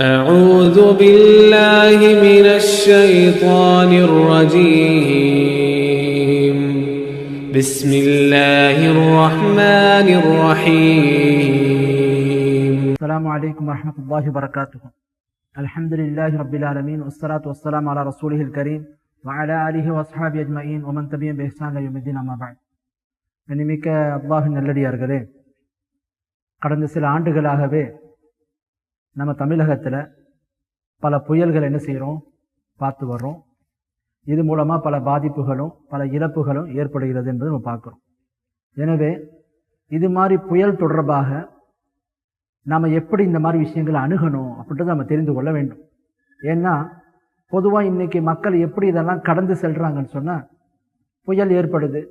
أعوذ بالله من الشيطان الرجيم بسم الله الرحمن الرحيم السلام عليكم ورحمة الله وبركاته الحمد لله رب العالمين والصلاة والسلام على رسوله الكريم وعلى آله وأصحابه أجمعين ومن تبعهم بإحسان إلى يوم الدين أما بعد கண்ணிமிக்க அல்லாஹின் நல்லடியார்களே கடந்த சில ஆண்டுகளாகவே நம்ம தமிழகத்தில் பல புயல்கள் என்ன செய்கிறோம் பார்த்து வர்றோம். இது மூலமாக பல பாதிப்புகளும் பல இழப்புகளும் ஏற்படுகிறது என்பதை நம்ம பார்க்குறோம். எனவே இது மாதிரி புயல் தொடர்பாக நாம் எப்படி இந்த மாதிரி விஷயங்களை அணுகணும் அப்படின்றத நம்ம தெரிந்து கொள்ள வேண்டும். ஏன்னா பொதுவாக இன்றைக்கி மக்கள் எப்படி இதெல்லாம் கடந்து செல்கிறாங்கன்னு சொன்னால் புயல் ஏற்படுது.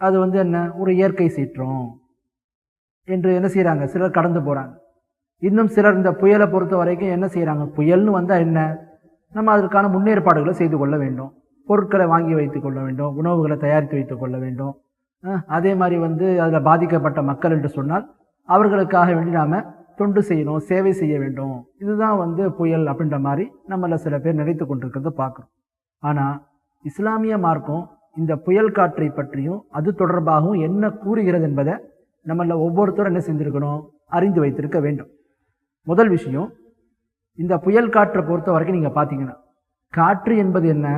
அது வந்து என்ன? ஒரு இயற்கை சீற்றம். என்று என்ன செய்கிறாங்க சிலர் கடந்து போகிறாங்க இன்னும் சிலர் இந்த புயலை பொறுத்த வரைக்கும் என்ன செய்கிறாங்க புயல்னு வந்தால் என்ன? நம்ம அதற்கான முன்னேற்பாடுகளை செய்து கொள்ள வேண்டும். பொருட்களை வாங்கி வைத்துக் கொள்ள வேண்டும். உணவுகளை தயாரித்து வைத்துக் கொள்ள வேண்டும். அதே மாதிரி வந்து அதில் பாதிக்கப்பட்ட மக்கள் என்று சொன்னால் அவர்களுக்காக வேண்டி நாம் தொண்டு செய்யணும் சேவை செய்ய வேண்டும். இதுதான் வந்து புயல் அப்படின்ற மாதிரி நம்மள சில பேர் நினைத்து கொண்டிருக்கிறத பார்க்குறோம். ஆனால் இஸ்லாமிய மார்க்கம் இந்த புயல் காற்றை பற்றியும் அது தொடர்பாகவும் என்ன கூறுகிறது என்பதை நம்மள ஒவ்வொருத்தரும் என்ன செஞ்சுருக்கணும்? அறிந்து வைத்திருக்க வேண்டும். முதல் விஷயம் இந்த புயல் காற்றை பொறுத்த வரைக்கும் நீங்கள் பார்த்தீங்கன்னா காற்று என்பது என்ன?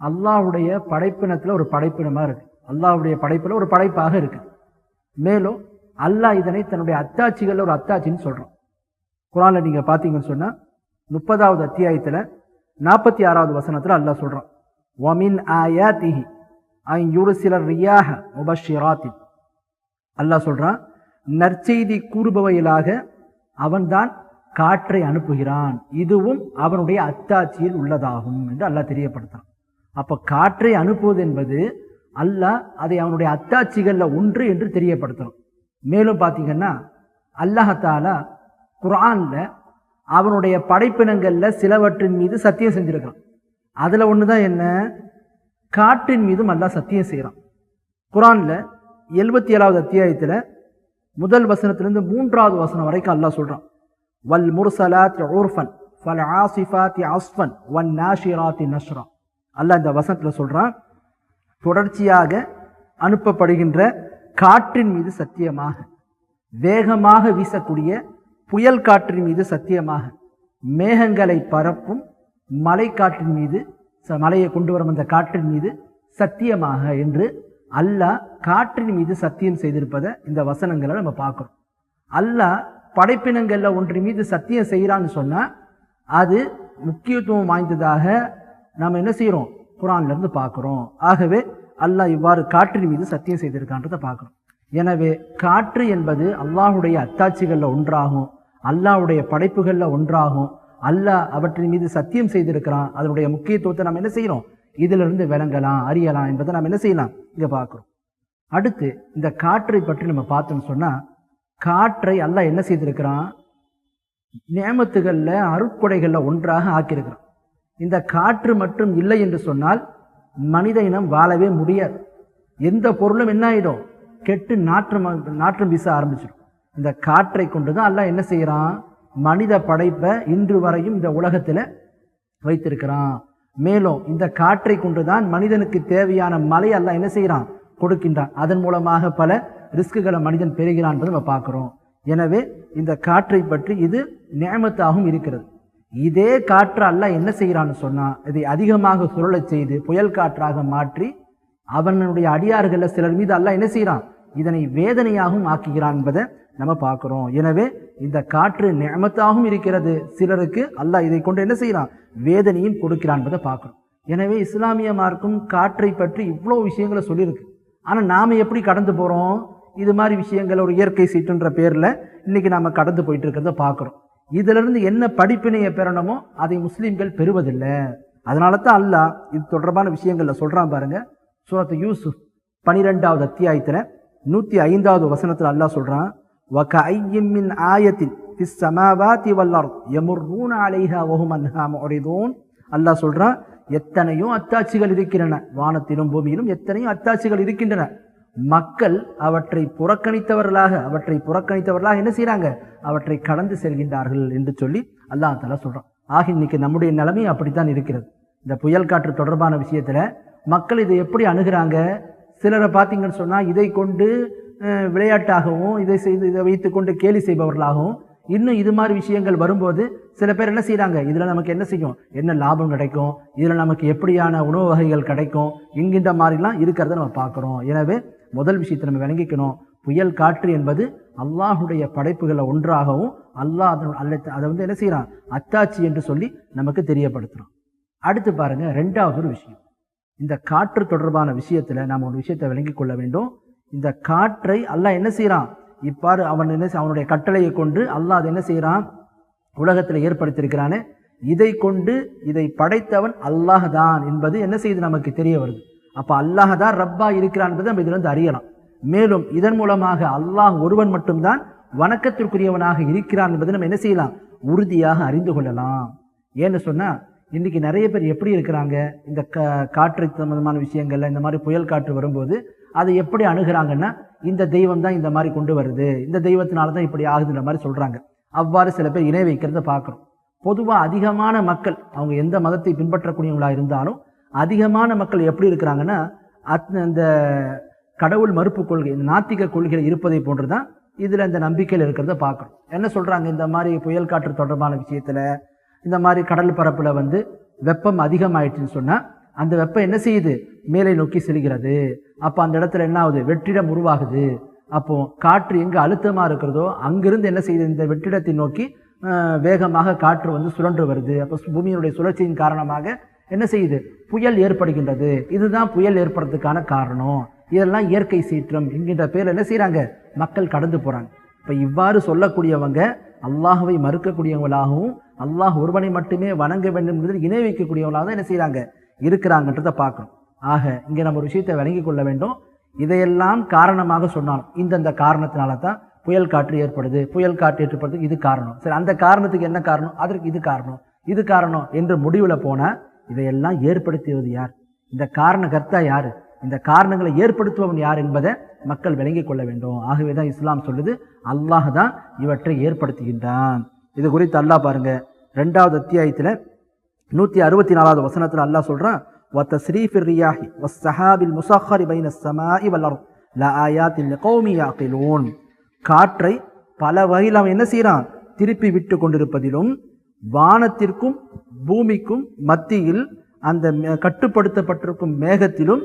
அல்லாஹ்வுடைய படைப்பினத்தில் ஒரு படைப்பினமாக இருக்குது அல்லாஹ்வுடைய படைப்பில் ஒரு படைப்பாக இருக்குது மேலும் அல்லாஹ் இதனை தன்னுடைய அத்தாட்சிகளில் ஒரு அத்தாட்சின்னு சொல்கிறோம் குரானில் நீங்கள் பார்த்தீங்கன்னு சொன்னால் முப்பதாவது அத்தியாயத்தில் நாற்பத்தி ஆறாவது வசனத்தில் அல்லாஹ் சொல்கிறான் ஒமின் ஆயாத்திஹி ஐ யுருசிலர் ரியாக முபஷிராத்தின். அல்லாஹ் சொல்கிறான் நற்செய்தி கூறுபவையிலாக அவன்தான் காற்றை அனுப்புகிறான். இதுவும் அவனுடைய அத்தாட்சியில் உள்ளதாகும் என்று அல்லாஹ் தெரியப்படுத்தான் அப்போ காற்றை அனுப்புவது என்பது அல்லாஹ் அதை அவனுடைய அத்தாட்சிகளில் ஒன்று என்று தெரியப்படுத்தணும் மேலும் பார்த்தீங்கன்னா அல்லாஹாலா குரானில் அவனுடைய படைப்பினங்களில் சிலவற்றின் மீது சத்தியம் செஞ்சுருக்கிறான் அதில் ஒன்று தான் என்ன? காற்றின் மீதும் அல்லாஹ் சத்தியம் செய்கிறான் குரானில் எழுபத்தி ஏழாவது அத்தியாயத்தில் முதல் வசனத்திலிருந்து மூன்றாவது வசனம் வரைக்கும் அல்லாஹ் சொல்றான். வல் முர்சலாத் உர்ஃபன் ஃபல் ஆசிஃபாத்தி அஸ்ஃபன் வன் நாஷிராத்தி நஷ்ரா. அல்லாஹ் இந்த வசனத்தில் சொல்றான் தொடர்ச்சியாக அனுப்பப்படுகின்ற காற்றின் மீது சத்தியமாக வேகமாக வீசக்கூடிய புயல் காற்றின் மீது சத்தியமாக மேகங்களை பரப்பும் மலைக்காற்றின் மீது ச- மலையை கொண்டு வரும் அந்த காற்றின் மீது சத்தியமாக என்று அல்லாஹ் காற்றின் மீது சத்தியம் செய்திருப்பதை இந்த வசனங்களை நம்ம பார்க்குறோம் அல்லாஹ் படைப்பினங்களில் ஒன்றின் மீது சத்தியம் செய்கிறான்னு சொன்னால் அது முக்கியத்துவம் வாய்ந்ததாக நம்ம என்ன செய்கிறோம் குரான்லேருந்து பார்க்குறோம். ஆகவே அல்லாஹ் இவ்வாறு காற்றின் மீது சத்தியம் செய்திருக்கான்றதை பார்க்குறோம் எனவே காற்று என்பது அல்லாஹுடைய அத்தாட்சிகளில் ஒன்றாகும் அல்லாஹுடைய படைப்புகளில் ஒன்றாகும். அல்லாஹ் அவற்றின் மீது சத்தியம் செய்திருக்கிறான். அதனுடைய முக்கியத்துவத்தை நம்ம என்ன செய்கிறோம் இதிலிருந்து விளங்கலாம் அறியலாம் என்பதை நம்ம என்ன செய்யலாம்? இங்கே பார்க்குறோம். அடுத்து இந்த காற்றை பற்றி நம்ம பார்த்தோம்னு சொன்னால் காற்றை அல்லாஹ் என்ன செய்திருக்கிறான்? நேமத்துகளில் அருட்கொடைகளில் ஒன்றாக ஆக்கியிருக்கிறான். இந்த காற்று மட்டும் இல்லை என்று சொன்னால் மனித இனம் வாழவே முடியாது. எந்த பொருளும் என்ன ஆயிடும்? கெட்டு நாற்றம் நாற்றம் வீச ஆரம்பிச்சிடும். இந்த காற்றை கொண்டு தான் எல்லாம் என்ன செய்கிறான் மனித படைப்பை இன்று வரையும் இந்த உலகத்தில் வைத்திருக்கிறான். மேலும் இந்த காற்றை கொண்டுதான் மனிதனுக்கு தேவையான மலை அல்ல என்ன செய்கிறான்? கொடுக்கின்றான். அதன் மூலமாக பல ரிஸ்க்குகளை மனிதன் பெறுகிறான் என்பதை நம்ம பார்க்குறோம். எனவே இந்த காற்றை பற்றி இது நியமத்தாகவும் இருக்கிறது. இதே காற்று அல்ல என்ன செய்கிறான்னு சொன்னால் இதை அதிகமாக சுழலச் செய்து புயல் காற்றாக மாற்றி அவனுடைய அடியார்களில் சிலர் மீது அல்ல என்ன செய்கிறான்? இதனை வேதனையாகவும் ஆக்குகிறான் என்பதை நம்ம பார்க்குறோம். எனவே இந்த காற்று நியமத்தாகவும் இருக்கிறது. சிலருக்கு அல்லாஹ் இதை கொண்டு என்ன செய்கிறான்? வேதனையும் கொடுக்கிறான் என்பதை பார்க்கணும் எனவே இஸ்லாமிய மார்க்கும் காற்றை பற்றி இவ்வளோ விஷயங்களை சொல்லியிருக்கு. ஆனால் நாம் எப்படி கடந்து போகிறோம் இது மாதிரி விஷயங்கள் ஒரு இயற்கை சீட்டுன்ற பேரில் இன்றைக்கி நாம் கடந்து போயிட்டு இருக்கிறத பார்க்குறோம். இதிலிருந்து என்ன படிப்பினையை பெறணுமோ அதை முஸ்லீம்கள் பெறுவதில்லை. அதனால தான் அல்லாஹ் இது தொடர்பான விஷயங்களில் சொல்கிறான் பாருங்கள் சூரத்து யூசுஃப் பனிரெண்டாவது அத்தியாயத்தில் நூற்றி ஐந்தாவது வசனத்தில் அல்லாஹ் சொல்கிறான் وَكَأَيٍّ مِّنْ آيَةٍ فِي السَّمَاوَاتِ وَالْأَرْضِ يَمُرُّونَ عَلَيْهَا وَهُمْ عَنْهَا مُعْرِضُونَ அல்லாஹ் சொல்றான் எத்தனையோ அத்தாட்சிகள் இருக்கின்றன வானத்திலும் பூமியிலும் எத்தனையோ அத்தாட்சிகள் இருக்கின்றன மக்கள் அவற்றை புறக்கணித்தவர்களாக அவற்றை புறக்கணித்தவர்களாக என்ன செய்றாங்க அவற்றை கடந்து செல்கின்றார்கள் என்று சொல்லி அல்லாஹ் தஆலா சொல்றான் ஆக இன்னைக்கு நம்முடைய நிலைமை அப்படித்தான் இருக்கிறது இந்த புயல் காற்று தொடர்பான விஷயத்துல மக்கள் இதை எப்படி அணுகுறாங்க சிலரை பார்த்தீங்கன்னு சொன்னா இதை கொண்டு அஹ், விளையாட்டாகவும் இதை செய்து இதை வைத்துக்கொண்டு கேலி செய்பவர்களாகவும் இன்னும் இது மாதிரி விஷயங்கள் வரும்போது சில பேர் என்ன செய்கிறாங்க இதில் நமக்கு என்ன செய்யும்? என்ன லாபம் கிடைக்கும்? இதில் நமக்கு எப்படியான உணவு வகைகள் கிடைக்கும்? என்கின்ற மாதிரிலாம் இருக்கிறத நம்ம பார்க்குறோம். எனவே முதல் விஷயத்தை நம்ம விளங்கிக்கணும். புயல் காற்று என்பது அல்லாஹுடைய படைப்புகளை ஒன்றாகவும் அல்லாஹ் அதனோட அல்ல அதை வந்து என்ன செய்கிறான் அத்தாச்சி என்று சொல்லி நமக்கு தெரியப்படுத்துகிறோம் அடுத்து பாருங்கள் ரெண்டாவது ஒரு விஷயம். இந்த காற்று தொடர்பான விஷயத்தில் நாம் ஒரு விஷயத்தை விளங்கிக் கொள்ள வேண்டும். இந்த காற்றை அல்லாஹ் என்ன செய்கிறான் இப்பாறு அவன் என்ன செய்- அவனுடைய கட்டளையை கொண்டு அல்லாஹ் அதை என்ன செய்கிறான் உலகத்தில் ஏற்படுத்தியிருக்கிறானே. இதை கொண்டு இதை படைத்தவன் அல்லாஹ் தான் என்பது என்ன செய்து நமக்கு தெரிய வருது. அப்போ அல்லாஹ் தான் ரப்பா இருக்கிறான் என்பதை நம்ம இதிலிருந்து அறியலாம். மேலும் இதன் மூலமாக அல்லாஹ் ஒருவன் மட்டும்தான் வணக்கத்திற்குரியவனாக இருக்கிறான் என்பதை நம்ம என்ன செய்யலாம்? உறுதியாக அறிந்து கொள்ளலாம். ஏன்னு சொன்னால் இன்னைக்கு நிறைய பேர் எப்படி இருக்கிறாங்க? இந்த க காற்று சம்பந்தமான விஷயங்கள்ல இந்த மாதிரி புயல் காற்று வரும்போது அதை எப்படி அணுகிறாங்கன்னா இந்த தெய்வம் தான் இந்த மாதிரி கொண்டு வருது இந்த தெய்வத்தினால தான் இப்படி ஆகுதுன்ற மாதிரி சொல்கிறாங்க அவ்வாறு சில பேர் இணை வைக்கிறத பார்க்குறோம். பொதுவாக அதிகமான மக்கள் அவங்க எந்த மதத்தை பின்பற்றக்கூடியவங்களாக இருந்தாலும் அதிகமான மக்கள் எப்படி இருக்கிறாங்கன்னா அத்- அந்த கடவுள் மறுப்பு கொள்கை இந்த நாத்திக கொள்கைகள் இருப்பதை போன்று தான் இதில் இந்த நம்பிக்கையில் இருக்கிறத பார்க்குறோம். என்ன சொல்கிறாங்க இந்த மாதிரி புயல் காற்று தொடர்பான விஷயத்தில் இந்த மாதிரி கடல் பரப்பில் வந்து வெப்பம் அதிகமாயிடுச்சுன்னு சொன்னால் அந்த வெப்பம் என்ன செய்யுது? மேலே நோக்கி செல்கிறது. அப்போ அந்த இடத்துல என்ன ஆகுது? வெற்றிடம் உருவாகுது. அப்போ காற்று எங்கே அழுத்தமாக இருக்கிறதோ அங்கிருந்து என்ன செய்யுது? இந்த வெற்றிடத்தை நோக்கி வேகமாக காற்று வந்து சுழன்று வருது. அப்போ பூமியினுடைய சுழற்சியின் காரணமாக என்ன செய்யுது? புயல் ஏற்படுகின்றது. இதுதான் புயல் ஏற்படுறதுக்கான காரணம். இதெல்லாம் இயற்கை சீற்றம் என்கின்ற பேர் என்ன செய்கிறாங்க மக்கள் கடந்து போகிறாங்க இப்போ இவ்வாறு சொல்லக்கூடியவங்க அல்லாஹுவை மறுக்கக்கூடியவங்களாகவும் அல்லாஹ் ஒருவனை மட்டுமே வணங்க வேண்டும் என்பதில் இணை வைக்கக்கூடியவங்களாக தான் என்ன செய்கிறாங்க இருக்கிறாங்கன்றதை பார்க்கணும். ஆக இங்கே நம்ம ஒரு விஷயத்தை விளங்கி கொள்ள வேண்டும். இதையெல்லாம் காரணமாக சொன்னாலும் இந்தந்த காரணத்தினால தான் புயல் காற்று ஏற்படுது. புயல் காற்று ஏற்படுறதுக்கு இது காரணம். சரி அந்த காரணத்துக்கு என்ன காரணம்? அதற்கு இது காரணம். இது காரணம் என்று முடிவில் போனால் இதையெல்லாம் ஏற்படுத்தியது யார்? இந்த காரண கர்த்தா யார்? இந்த காரணங்களை ஏற்படுத்துபவன் யார் என்பதை மக்கள் விளங்கிக் கொள்ள வேண்டும். ஆகவே தான் இஸ்லாம் சொல்லுது அல்லாஹ் தான் இவற்றை ஏற்படுத்துகின்றான். இது குறித்து அல்லாஹ் பாருங்க ரெண்டாவது அத்தியாயத்தில் நூற்றி அறுபத்தி நாலாவது வசனத்தில் அல்லாஹ் சொல்கிறான் வத்த ஸ்ரீஃபிர் ரியாஹி வஸ் சஹாபில் முசாஹரி பைன சமா இவல்லர் ல ஆயாத்தில் கௌமி யாக்கிலோன் காற்றை பல வகையில் அவன் என்ன செய்கிறான் திருப்பி விட்டு கொண்டிருப்பதிலும் வானத்திற்கும் பூமிக்கும் மத்தியில் அந்த கட்டுப்படுத்தப்பட்டிருக்கும் மேகத்திலும்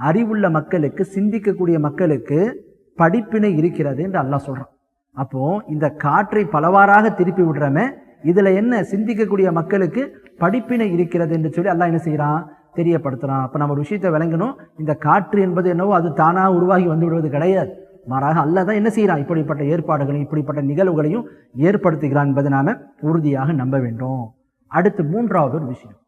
அறிவுள்ள மக்களுக்கு சிந்திக்கக்கூடிய மக்களுக்கு படிப்பினை இருக்கிறது என்று அல்லாஹ் சொல்கிறான் அப்போது இந்த காற்றை பலவாறாக திருப்பி விடுறமே இதில் என்ன சிந்திக்கக்கூடிய மக்களுக்கு படிப்பினை இருக்கிறது என்று சொல்லி அல்லாஹ் என்ன செய்கிறான் தெரியப்படுத்துகிறான் அப்போ நம்ம ஒரு விஷயத்தை விளங்கணும். இந்த காற்று என்பது என்னவோ அது தானாக உருவாகி வந்து விடுவது கிடையாது. மாறாக அல்ல தான் என்ன செய்கிறான் இப்படிப்பட்ட ஏற்பாடுகளையும் இப்படிப்பட்ட நிகழ்வுகளையும் ஏற்படுத்துகிறான் என்பதை நாம் உறுதியாக நம்ப வேண்டும். அடுத்து மூன்றாவது ஒரு விஷயம்.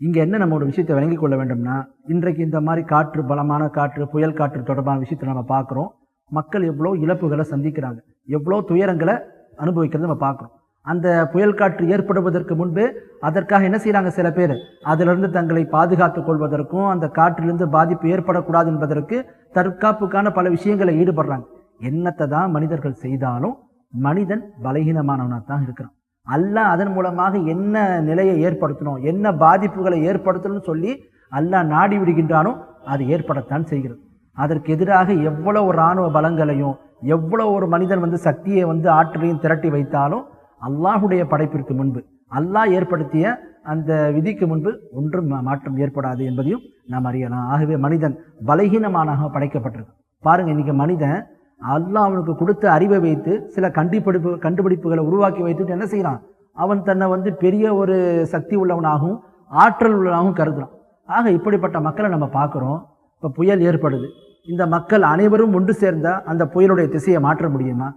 இங்கே என்ன நம்ம ஒரு விஷயத்தை விளங்கிக் கொள்ள வேண்டும்னா இன்றைக்கு இந்த மாதிரி காற்று பலமான காற்று புயல் காற்று தொடர்பான விஷயத்தை நம்ம பார்க்குறோம். மக்கள் எவ்வளோ இழப்புகளை சந்திக்கிறாங்க. எவ்வளோ துயரங்களை அனுபவிக்கிறத நம்ம பார்க்குறோம். அந்த புயல் காற்று ஏற்படுவதற்கு முன்பே அதற்காக என்ன செய்கிறாங்க சில பேர்? அதிலிருந்து தங்களை பாதுகாத்துக் கொள்வதற்கும் அந்த காற்றிலிருந்து பாதிப்பு ஏற்படக்கூடாது என்பதற்கு தற்காப்புக்கான பல விஷயங்களை ஈடுபடுறாங்க. என்னத்தை தான் மனிதர்கள் செய்தாலும் மனிதன் பலகீனமானவனாக தான் இருக்கிறான். அல்லாஹ் அதன் மூலமாக என்ன நிலையை ஏற்படுத்தணும் என்ன பாதிப்புகளை ஏற்படுத்தணும்னு சொல்லி அல்லாஹ் நாடி விடுகின்றானோ அது ஏற்படத்தான் செய்கிறது. அதற்கு எதிராக எவ்வளோ ராணுவ இராணுவ பலங்களையும் எவ்வளோ ஒரு மனிதன் வந்து சக்தியை வந்து ஆற்றலையும் திரட்டி வைத்தாலும் அல்லாஹுடைய படைப்பிற்கு முன்பு. அல்லாஹ் ஏற்படுத்திய அந்த விதிக்கு முன்பு ஒன்றும் மாற்றம் ஏற்படாது என்பதையும் நாம் அறியலாம். ஆகவே மனிதன் பலகீனமானாக படைக்கப்பட்டிருக்கு பாருங்கள் இன்றைக்கி மனிதன் அல்லாஹ் அவனுக்கு கொடுத்த அறிவை வைத்து சில கண்டுபிடிப்பு கண்டுபிடிப்புகளை உருவாக்கி வைத்துட்டு என்ன செய்கிறான் அவன் தன்னை வந்து பெரிய ஒரு சக்தி உள்ளவனாகவும் ஆற்றல் உள்ளவனாகவும் கருதுகிறான் ஆக இப்படிப்பட்ட மக்களை நம்ம பார்க்குறோம். இப்போ புயல் ஏற்படுது. இந்த மக்கள் அனைவரும் ஒன்று சேர்ந்தால் அந்த புயலுடைய திசையை மாற்ற முடியுமா?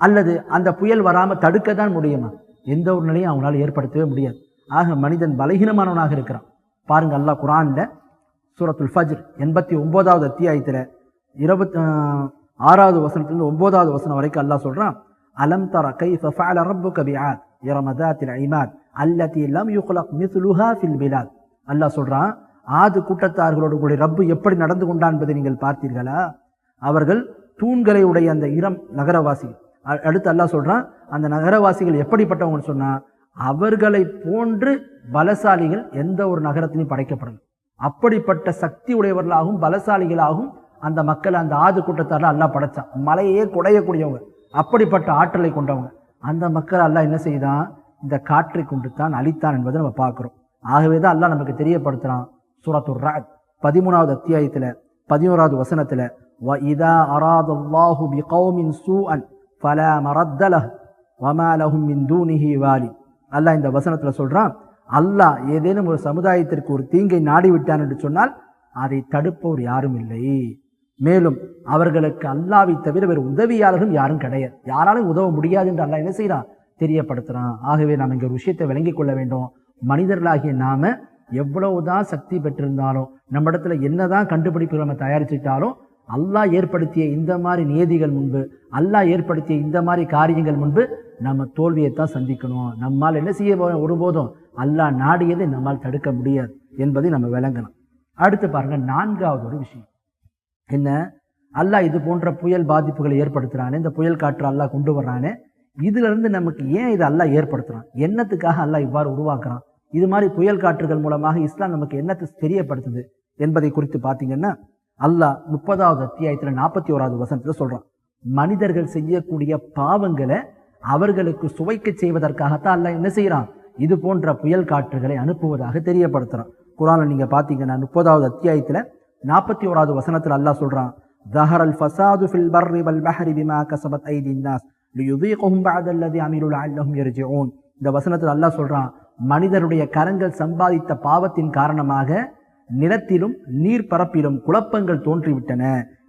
அல்லது அந்த புயல் வராமல் தடுக்க தான் முடியுமா? எந்த ஒரு நிலையும் அவங்களால ஏற்படுத்தவே முடியாது. ஆக மனிதன் பலகீனமானவனாக இருக்கிறான். பாருங்க அல்லாஹ் குரான்ல சூரத்துல் ஃபஜ்ர் எண்பத்தி ஒன்பதாவது அத்தியாயத்தில் இருபத்தி ஆறாவது வசனத்துலேருந்து ஒன்பதாவது வசனம் வரைக்கும் அல்லாஹ் சொல்கிறான் அலம் தர கை ஃபஃபால ரப்பு கபிஆத் இரமதாத்தில் ஐமாத் அல்லத்தி லம் யுக்லக் மிஸ்லுஹா ஃபில் பிலாத். அல்லாஹ் சொல்கிறான் ஆது கூட்டத்தார்களோடு கூடிய ரப்பு எப்படி நடந்து கொண்டான் என்பதை நீங்கள் பார்த்தீர்களா? அவர்கள் தூண்களை உடைய அந்த இரம் நகரவாசிகள் அடுத்து அல்லாஹ் சொல்கிறான் அந்த நகரவாசிகள் எப்படிப்பட்டவங்கன்னு சொன்னால் அவர்களை போன்று பலசாலிகள் எந்த ஒரு நகரத்திலையும் படைக்கப்படல. அப்படிப்பட்ட சக்தி உடையவர்களாகவும் பலசாலிகளாகவும் அந்த மக்களை அந்த ஆது கூட்டத்தாரில் அல்லா படைச்சான். மலையே குடையக்கூடியவங்க அப்படிப்பட்ட ஆற்றலை கொண்டவங்க. அந்த மக்கள் அல்லா என்ன செய்தான்? இந்த காற்றை கொண்டு தான் அழித்தான் என்பதை நம்ம பார்க்குறோம். ஆகவே தான் அல்லா நமக்கு தெரியப்படுத்துகிறான் சூரத்துர் ராக் பதிமூணாவது அத்தியாயத்தில் பதினோராவது வசனத்தில் வ இதா அராதல்லாஹு பிகௌமின் சூஅன் ஃபலா மரத்த வமா லஹும் மின் தூனிஹி வாலி அல்லாஹ் இந்த வசனத்தில் சொல்கிறான் அல்லாஹ் ஏதேனும் ஒரு சமுதாயத்திற்கு ஒரு தீங்கை நாடி விட்டான் என்று சொன்னால் அதை தடுப்பவர் யாரும் இல்லை. மேலும் அவர்களுக்கு அல்லாவை தவிர வேறு உதவியாளர்கள் யாரும் கிடையாது. யாராலும் உதவ முடியாது என்று அல்லாஹ் என்ன செய்கிறான்? தெரியப்படுத்துகிறான் ஆகவே நாம் இங்கே ஒரு விஷயத்தை விளங்கிக் கொள்ள வேண்டும். மனிதர்களாகிய நாம எவ்வளவுதான் சக்தி பெற்றிருந்தாலும் நம்ம இடத்துல என்னதான் கண்டுபிடிப்புகள் நம்ம தயாரிச்சுட்டாலும் அல்லாஹ் ஏற்படுத்திய இந்த மாதிரி நியதிகள் முன்பு அல்லாஹ் ஏற்படுத்திய இந்த மாதிரி காரியங்கள் முன்பு நம்ம தோல்வியை தான் சந்திக்கணும். நம்மால் என்ன செய்ய போ- ஒருபோதும் அல்லாஹ் நாடியதை நம்மால் தடுக்க முடியாது என்பதை நம்ம விளங்கணும். அடுத்து பாருங்க நான்காவது ஒரு விஷயம். என்ன? அல்லாஹ் இது போன்ற புயல் பாதிப்புகளை ஏற்படுத்துகிறானே இந்த புயல் காற்று அல்லாஹ் கொண்டு வர்றானே இதிலிருந்து நமக்கு ஏன் இதை அல்லாஹ் ஏற்படுத்துகிறான் என்னத்துக்காக அல்லாஹ் இவ்வாறு உருவாக்குறான்? இது மாதிரி புயல் காற்றுகள் மூலமாக இஸ்லாம் நமக்கு என்னத்தை தெரியப்படுத்துது என்பதை குறித்து பார்த்தீங்கன்னா அல்லாஹ் முப்பதாவது அத்தியாயத்துல நாற்பத்தி ஓராவது வசனத்துல சொல்றான் மனிதர்கள் செய்யக்கூடிய பாவங்களை அவர்களுக்கு சுவைக்க செய்வதற்காகத்தான் அல்லாஹ் என்ன செய்யறான் இது போன்ற புயல் காற்றுகளை அனுப்புவதாக தெரியப்படுத்துறான் குரான்ல நீங்க பாத்தீங்கன்னா முப்பதாவது அத்தியாயத்துல நாற்பத்தி ஓராவது வசனத்துல அல்லாஹ் சொல்றான் ظهر الفساد في البر والبحر بما كسبت ايدي الناس ليذيقهم بعد الذي عملوا لعلهم يرجعون இந்த வசனத்துல அல்லாஹ் சொல்றான் மனிதருடைய கரங்கள் சம்பாதித்த பாவத்தின் காரணமாக நிலத்திலும் நீர்ப்பரப்பிலும் குழப்பங்கள் தோன்றிவிட்டன.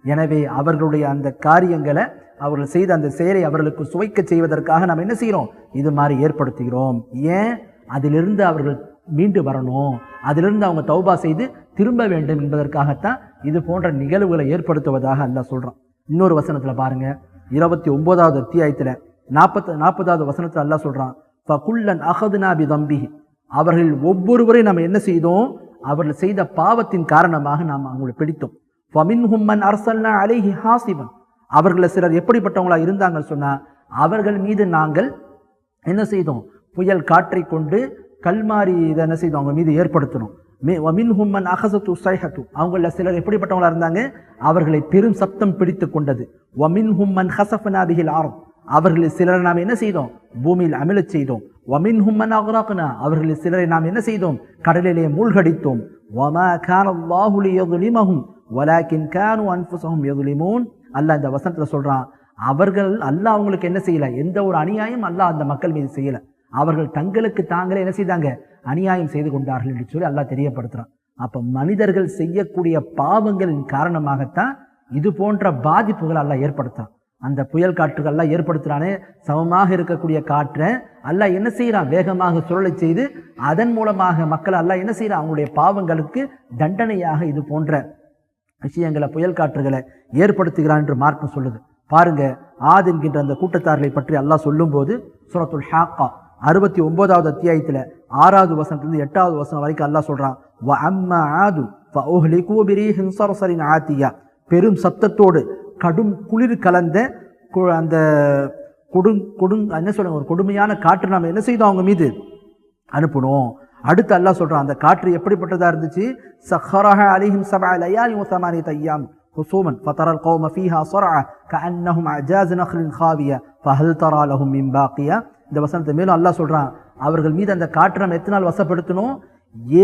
எனவே அவர்களுடைய அந்த காரியங்களை அவர்கள் செய்த அந்த செயலை அவர்களுக்கு சுவைக்க செய்வதற்காக நாம் என்ன செய்கிறோம்? இது மாதிரி ஏற்படுத்துகிறோம். ஏன்? அதிலிருந்து அவர்கள் மீண்டு வரணும். அதிலிருந்து அவங்க தௌபா செய்து திரும்ப வேண்டும் என்பதற்காகத்தான் இது போன்ற நிகழ்வுகளை ஏற்படுத்துவதாக அல்ல சொல்கிறான் இன்னொரு வசனத்தில் பாருங்க. இருபத்தி ஒன்பதாவது அத்தியாயத்தில் நாற்பத்தி நாற்பதாவது வசனத்தில் அல்லா சொல்கிறான் ஃபகுல்லன் அஹதுனா பி தம்பிஹி அவர்கள் ஒவ்வொருவரையும் நம்ம என்ன செய்தோம்? அவர்கள் செய்த பாவத்தின் காரணமாக நாம் அவங்களை பிடித்தோம். ஃபமின்ஹும் மன் அர்சல்னா அலைஹி ஹாசிபன் அவர்களை சிலர் எப்படிப்பட்டவங்களா இருந்தாங்கன்னு சொன்னா அவர்கள் மீது நாங்கள் என்ன செய்தோம்? புயல் காற்றை கொண்டு கல்மாரி இதை என்ன செய்தோம்? அவங்க மீது ஏற்படுத்தணும் மே வமின்ஹும் ஹும்மன் அகசத்து சைஹத்து அவங்கள சிலர் எப்படிப்பட்டவங்களா இருந்தாங்க? அவர்களை பெரும் சப்தம் பிடித்து கொண்டது. ஒமின் ஹும்மன் ஹசஃபனா பிஹில் ஆரம் அவர்களில் சிலர் நாம் என்ன செய்தோம்? பூமியில் அமிழச் செய்தோம். வமின்ஹும் மன் அக்ராக்னா அவர்களில் சிலரை நாம் என்ன செய்தோம்? கடலிலே மூழ்கடித்தோம். வமா கான அல்லாஹு லியظலிமஹும் வலாக்கின் கானு அன்ஃபுஸஹும் யظலிமூன் அல்லாஹ் இந்த வசனத்தில் சொல்றான் அவர்கள் அல்லாஹ் அவங்களுக்கு என்ன செய்யல? எந்த ஒரு அநியாயம் அல்லாஹ் அந்த மக்கள் மீது செய்யல. அவர்கள் தங்களுக்கு தாங்களே என்ன செய்தாங்க? அநியாயம் செய்து கொண்டார்கள் என்று சொல்லி அல்லாஹ் தெரியப்படுத்துறான். அப்ப மனிதர்கள் செய்யக்கூடிய பாவங்களின் காரணமாகத்தான் இது போன்ற பாதிப்புகள் அல்லாஹ் ஏற்படுத்தான் அந்த புயல் காற்றுகள்லாம் ஏற்படுத்துகிறானே சமமாக இருக்கக்கூடிய காற்றை அல்ல என்ன செய்கிறான் வேகமாக சுழலை செய்து அதன் மூலமாக மக்கள் அல்ல என்ன செய்கிறான் அவங்களுடைய பாவங்களுக்கு தண்டனையாக இது போன்ற விஷயங்களை புயல் காற்றுகளை ஏற்படுத்துகிறான் என்று மார்க்கம் சொல்லுது. பாருங்க ஆத் என்கின்ற அந்த கூட்டத்தார்களை பற்றி அல்லாஹ் சொல்லும்போது சுரத்துல் ஹாக்கா அறுபத்தி ஒன்பதாவது அத்தியாயத்தில் ஆறாவது வசனத்துலேருந்து எட்டாவது வசனம் வரைக்கும் அல்லாஹ் சொல்கிறான் வ அம்மா ஆது ஃபஉஹ்லிகு பிரீஹின் ஸர்ஸரின் ஆத்தியா. பெரும் சத்தத்தோடு கடும் குளிர் கலந்த அந்த கொடு கொடு என்ன சொல்லுங்க ஒரு கொடுமையான காற்று நாம் என்ன செய்தோம் அவங்க மீது? அனுப்பணும் அடுத்து அல்லாஹ் சொல்கிறான் அந்த காற்று எப்படிப்பட்டதாக இருந்துச்சு? சஹராக அலிஹிம் சபா லயாலி முசமானி தையாம். ஹுசூமன் ஃபத்தரல் கௌம ஃபீஹா சொரா க அன்னஹும் அஜாஸ் நஹ்லின் ஹாவிய ஃபஹல் தரா லஹும் மின் இந்த வசனத்தை மேலும் அல்லாஹ் சொல்கிறான் அவர்கள் மீது அந்த காற்று நம்ம எத்தனை நாள் வசப்படுத்தணும்?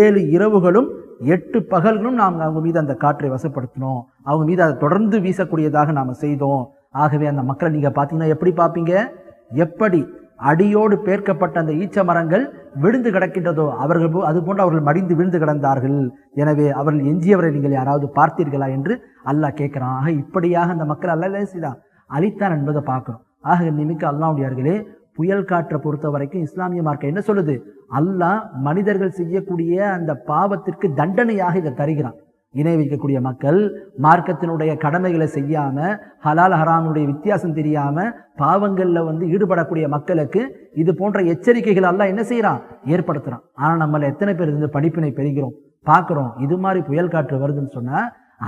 ஏழு இரவுகளும் எட்டு பகல்களும் நாம் அவங்க மீது அந்த காற்றை வசப்படுத்தினோம். அவங்க மீது அதை தொடர்ந்து வீசக்கூடியதாக நாம் செய்தோம். ஆகவே அந்த மக்களை நீங்கள் பார்த்தீங்கன்னா எப்படி பார்ப்பீங்க? எப்படி அடியோடு பேர்க்கப்பட்ட அந்த ஈச்ச மரங்கள் விழுந்து கிடக்கின்றதோ அவர்கள் போ- அது போன்று அவர்கள் மடிந்து விழுந்து கிடந்தார்கள். எனவே அவர்கள் எஞ்சியவரை நீங்கள் யாராவது பார்த்தீர்களா என்று அல்லாஹ் கேட்குறான். ஆக இப்படியாக அந்த மக்கள் அல்ல செய்தான். அழித்தான் என்பதை பார்க்குறோம். ஆக நிமிக்க அல்லாவுடையார்களே புயல் காற்றை பொறுத்த வரைக்கும் இஸ்லாமிய மார்க்கம் என்ன சொல்லுது? அல்லாஹ் மனிதர்கள் செய்யக்கூடிய அந்த பாவத்திற்கு தண்டனையாக இதை தருகிறான். இணை வைக்கக்கூடிய மக்கள் மார்க்கத்தினுடைய கடமைகளை செய்யாம ஹலால் ஹராமுடைய வித்தியாசம் தெரியாம பாவங்கள்ல வந்து ஈடுபடக்கூடிய மக்களுக்கு இது போன்ற எச்சரிக்கைகள் எல்லாம் என்ன செய்யறான்? ஏற்படுத்துறான். ஆனா நம்மள எத்தனை பேர் இருந்து படிப்பினை பெறுகிறோம்? பார்க்குறோம். இது மாதிரி புயல் காற்று வருதுன்னு சொன்னா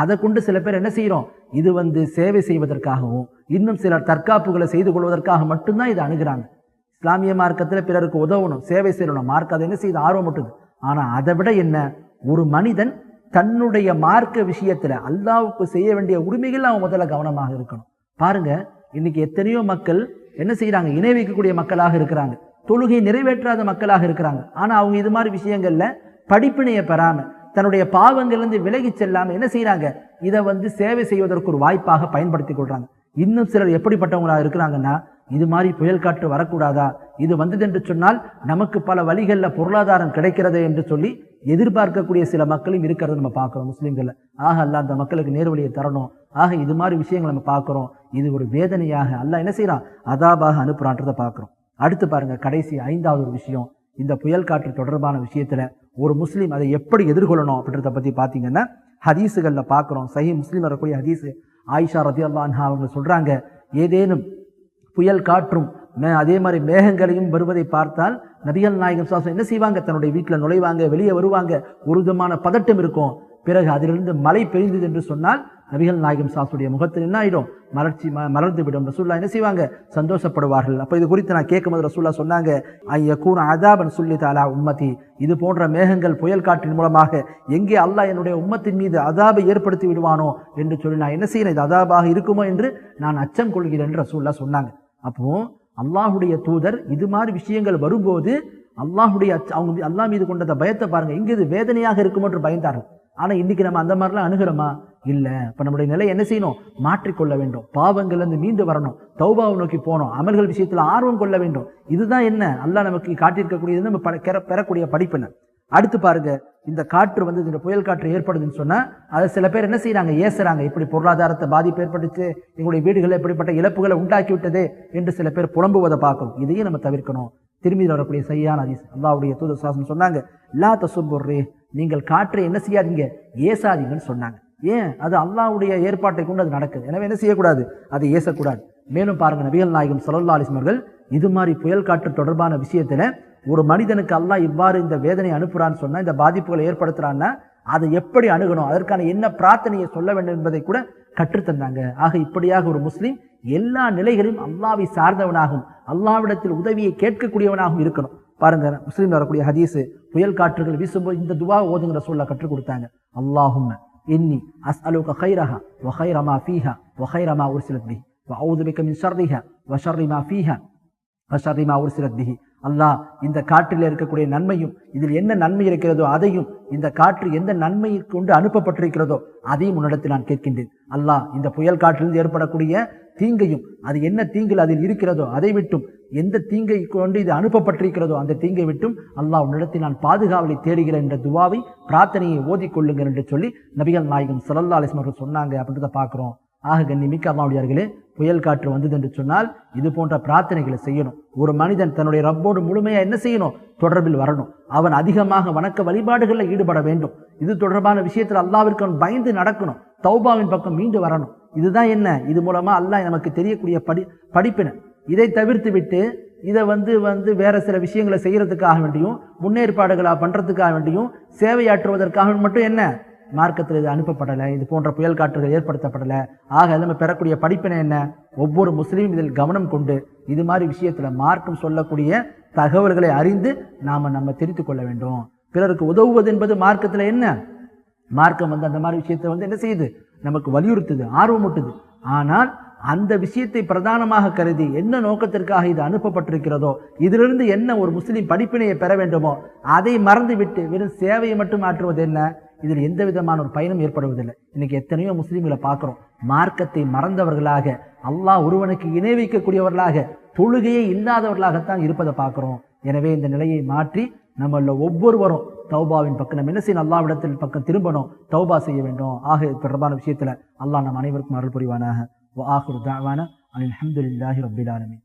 அதை கொண்டு சில பேர் என்ன செய்கிறோம் இது வந்து சேவை செய்வதற்காகவும் இன்னும் சில தற்காப்புகளை செய்து கொள்வதற்காக மட்டும்தான் இதை அணுகிறாங்க. இஸ்லாமிய மார்க்கத்தில் பிறருக்கு உதவணும் சேவை செய்யணும். மார்க் அதை என்ன செய்து ஆர்வம் மட்டுது ஆனால் அதை விட என்ன? ஒரு மனிதன் தன்னுடைய மார்க்க விஷயத்தில் அல்லாவுக்கு செய்ய வேண்டிய உரிமைகள் அவன் முதல்ல கவனமாக இருக்கணும். பாருங்க இன்னைக்கு எத்தனையோ மக்கள் என்ன செய்கிறாங்க இணை வைக்கக்கூடிய மக்களாக இருக்கிறாங்க. தொழுகை நிறைவேற்றாத மக்களாக இருக்கிறாங்க. ஆனால் அவங்க இது மாதிரி விஷயங்களில் படிப்பினையை பெறாமல் தன்னுடைய பாவங்கள்லேருந்து விலகி செல்லாமல் என்ன செய்கிறாங்க இதை வந்து சேவை செய்வதற்கு ஒரு வாய்ப்பாக பயன்படுத்தி கொள்கிறாங்க இன்னும் சிலர் எப்படிப்பட்டவங்களாக இருக்கிறாங்கன்னா இது மாதிரி புயல் காற்று வரக்கூடாதா? இது வந்தது என்று சொன்னால் நமக்கு பல வழிகளில் பொருளாதாரம் கிடைக்கிறது என்று சொல்லி எதிர்பார்க்கக்கூடிய சில மக்களும் இருக்கிறத நம்ம பார்க்குறோம் முஸ்லீம்களில். ஆக அல்ல அந்த மக்களுக்கு நேர்வழியை தரணும். ஆக இது மாதிரி விஷயங்களை நம்ம பார்க்குறோம். இது ஒரு வேதனையாக அல்ல என்ன செய்கிறான் அதாபாக அனுப்புறான்றதை பார்க்குறோம். அடுத்து பாருங்க கடைசி ஐந்தாவது ஒரு விஷயம். இந்த புயல் காற்று தொடர்பான விஷயத்தில் ஒரு முஸ்லீம் அதை எப்படி எதிர்கொள்ளணும் அப்படின்றத பற்றி பார்த்தீங்கன்னா ஹதீஸுகளில் பார்க்குறோம். சஹி முஸ்லீம் வரக்கூடிய ஹதீஸு. ஆயிஷா ரதி அன்ஹா அவங்க சொல்கிறாங்க ஏதேனும் புயல் காற்றும். மே- அதே மாதிரி மேகங்களையும் வருவதை பார்த்தால் நபிகள் நாயகம் சாசம் என்ன செய்வாங்க? தன்னுடைய வீட்டில் நுழைவாங்க வெளியே வருவாங்க. ஒரு விதமான பதட்டம் இருக்கும். பிறகு அதிலிருந்து மழை பெய்ந்தது என்று சொன்னால் நபிகள் நாயகம் சாசுடைய முகத்தில் என்ன ஆயிடும்? மலர்ச்சி ம- மலர்ந்து விடும் ரசூல்லா என்ன செய்வாங்க? சந்தோஷப்படுவார்கள். அப்போ இது குறித்து நான் கேட்கும்போது ரசூல்லா சொன்னாங்க ஐய கூன அதாபன் சொல்லி தாலா உம்மதி. இது போன்ற மேகங்கள் புயல் காற்றின் மூலமாக எங்கே அல்லாஹ் என்னுடைய உம்மத்தின் மீது அதாபை ஏற்படுத்தி விடுவானோ என்று சொல்லி நான் என்ன செய்யணும் இது அதாபாக இருக்குமோ என்று நான் அச்சம் கொள்கிறேன் என்று ரசூல்லா சொன்னாங்க. அப்போ அல்லாஹுடைய தூதர் இது மாதிரி விஷயங்கள் வரும்போது அல்லாஹுடைய அவங்க அல்லாஹ் மீது கொண்ட அந்த பயத்தை பாருங்க. எங்க இது வேதனையாக இருக்கும் என்று பயந்தார்கள். ஆனா இன்னைக்கு நம்ம அந்த மாதிரிலாம் அணுகிறோமா? இல்ல. இப்ப நம்முடைய நிலை என்ன செய்யணும்? மாற்றிக்கொள்ள வேண்டும். பாவங்கள்ல இருந்து மீண்டு வரணும். தௌபாவை நோக்கி போகணும். அமல்கள் விஷயத்துல ஆர்வம் கொள்ள வேண்டும். இதுதான் என்ன? அல்லாஹ் நமக்கு காட்டியிருக்கக்கூடியது நம்ம ப- பெறக்கூடிய படிப்பினர் அடுத்து பாருங்க இந்த காற்று வந்து இந்த புயல் காற்று ஏற்படுதுன்னு சொன்னால் அதை சில பேர் என்ன செய்யறாங்க ஏசுறாங்க. இப்படி பொருளாதாரத்தை பாதிப்பு ஏற்பட்டுச்சு எங்களுடைய வீடுகளில் இப்படிப்பட்ட இழப்புகளை உண்டாக்கி விட்டதே என்று சில பேர் புலம்புவதை பார்க்கணும். இதையும் நம்ம தவிர்க்கணும். திரும்பி வரக்கூடிய சரியான அதிஸ் அல்லாவுடைய தூது சாசனம் சொன்னாங்க லா தசுபுர்ரே நீங்கள் காற்றை என்ன செய்யாதீங்க? ஏசாதீங்கன்னு சொன்னாங்க. ஏன்? அது அல்லாவுடைய ஏற்பாட்டை கொண்டு அது நடக்குது. எனவே என்ன செய்யக்கூடாது? அதை ஏசக்கூடாது. மேலும் பாருங்க நபிகள் நாயகம் சலல்லா அலிஸ்மர்கள் இது மாதிரி புயல் காற்று தொடர்பான விஷயத்தில் ஒரு மனிதனுக்கு அல்லாஹ் இவ்வாறு இந்த வேதனை அனுப்புகிறான்னு சொன்னால் இந்த பாதிப்புகளை ஏற்படுத்துகிறான்னா அதை எப்படி அணுகணும்? அதற்கான என்ன பிரார்த்தனையை சொல்ல வேண்டும் என்பதை கூட கற்றுத்தந்தாங்க. ஆக இப்படியாக ஒரு முஸ்லீம் எல்லா நிலைகளிலும் அல்லாவை சார்ந்தவனாகவும் அல்லாவிடத்தில் உதவியை கேட்கக்கூடியவனாகவும் இருக்கணும். பாருங்க முஸ்லீம் வரக்கூடிய ஹதீஸு புயல் காற்றுகள் வீசும்போது இந்த துவா ஓதுங்கிற சொல்ல கற்றுக் கொடுத்தாங்க. அல்லாஹும் இன்னி அஸ் அலுக ஹைரஹா வஹைரமா ஃபீஹா வஹைரமா ஒரு சிலத்பி வ ஔதுபிகம் ஷர்ரிஹா வஷர்ரிமா ஃபீஹா வஷர்ரிமா ஒரு சிலத்பிஹி அல்லாஹ் இந்த காற்றில் இருக்கக்கூடிய நன்மையும் இதில் என்ன நன்மை இருக்கிறதோ அதையும் இந்த காற்று எந்த நன்மையை கொண்டு அனுப்பப்பட்டிருக்கிறதோ அதையும் உன்னிடத்தில் நான் கேட்கின்றேன். அல்லாஹ் இந்த புயல் காற்றிலிருந்து ஏற்படக்கூடிய தீங்கையும் அது என்ன தீங்கில் அதில் இருக்கிறதோ அதை விட்டும் எந்த தீங்கை கொண்டு இது அனுப்பப்பட்டிருக்கிறதோ அந்த தீங்கை விட்டும் அல்லாஹ் உன்னிடத்தில் நான் பாதுகாவலை தேடுகிறேன் என்ற துவாவை பிரார்த்தனையை ஓதிக்கொள்ளுங்கள் என்று சொல்லி நபிகள் நாயகம் சல்லா அலிஸ்மர்கள் சொன்னாங்க. அப்படின்றத பார்க்குறோம். ஆக கண்ணிமிக்க அல்லாவுடையார்களே புயல் காற்று வந்தது என்று சொன்னால் இது போன்ற பிரார்த்தனைகளை செய்யணும். ஒரு மனிதன் தன்னுடைய ரப்போடு முழுமையாக என்ன செய்யணும்? தொடர்பில் வரணும். அவன் அதிகமாக வணக்க வழிபாடுகளில் ஈடுபட வேண்டும். இது தொடர்பான விஷயத்தில் அல்லாவிற்கு அவன் பயந்து நடக்கணும். தௌபாவின் பக்கம் மீண்டு வரணும். இதுதான் என்ன? இது மூலமாக அல்லாஹ் நமக்கு தெரியக்கூடிய படி படிப்பின. இதை தவிர்த்து விட்டு இதை வந்து வந்து வேற சில விஷயங்களை செய்கிறதுக்காக வேண்டியும் முன்னேற்பாடுகளாக பண்ணுறதுக்காக வேண்டியும் சேவையாற்றுவதற்காக மட்டும் என்ன? மார்க்கத்தில் இது அனுப்பப்படலை. இது போன்ற புயல் காற்றுகள் ஏற்படுத்தப்படலை. ஆக நம்ம பெறக்கூடிய படிப்பினை என்ன? ஒவ்வொரு முஸ்லீமும் இதில் கவனம் கொண்டு இது மாதிரி விஷயத்தில் மார்க்கம் சொல்லக்கூடிய தகவல்களை அறிந்து நாம் நம்ம தெரிந்து கொள்ள வேண்டும். பிறருக்கு உதவுவது என்பது மார்க்கத்தில் என்ன? மார்க்கம் வந்து அந்த மாதிரி விஷயத்தை வந்து என்ன செய்யுது? நமக்கு வலியுறுத்துது ஆர்வமூட்டுது. ஆனால் அந்த விஷயத்தை பிரதானமாக கருதி என்ன நோக்கத்திற்காக இது அனுப்பப்பட்டிருக்கிறதோ இதிலிருந்து என்ன ஒரு முஸ்லீம் படிப்பினையை பெற வேண்டுமோ அதை மறந்துவிட்டு வெறும் சேவையை மட்டும் ஆற்றுவது என்ன? இதில் எந்த விதமான ஒரு பயனும் ஏற்படுவதில்லை. இன்னைக்கு எத்தனையோ முஸ்லீம்களை பார்க்குறோம். மார்க்கத்தை மறந்தவர்களாக அல்லாஹ் ஒருவனுக்கு இணை வைக்கக்கூடியவர்களாக தொழுகையே இல்லாதவர்களாகத்தான் இருப்பதை பார்க்குறோம். எனவே இந்த நிலையை மாற்றி நம்மள ஒவ்வொருவரும் தௌபாவின் பக்கம் நம்ம என்ன செய்யணும்? அல்லாவிடத்தில் பக்கம் திரும்பணும். தௌபா செய்ய வேண்டும். ஆக இது தொடர்பான விஷயத்தில் அல்லாஹ் நம் அனைவருக்கும் அருள் புரிவானாக. ஆகுர் தாவான அல்ஹம்துலில்லாஹி ரப்பில் ரபிலானமே